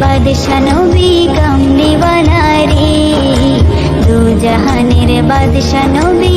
বাদশা নবী কামলিওয়ালা রে দু জাহানের বাদশা নবী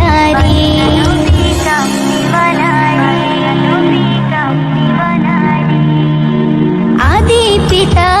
kita.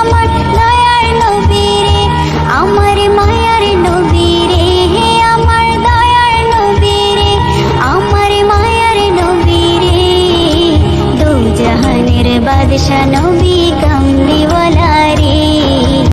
আমার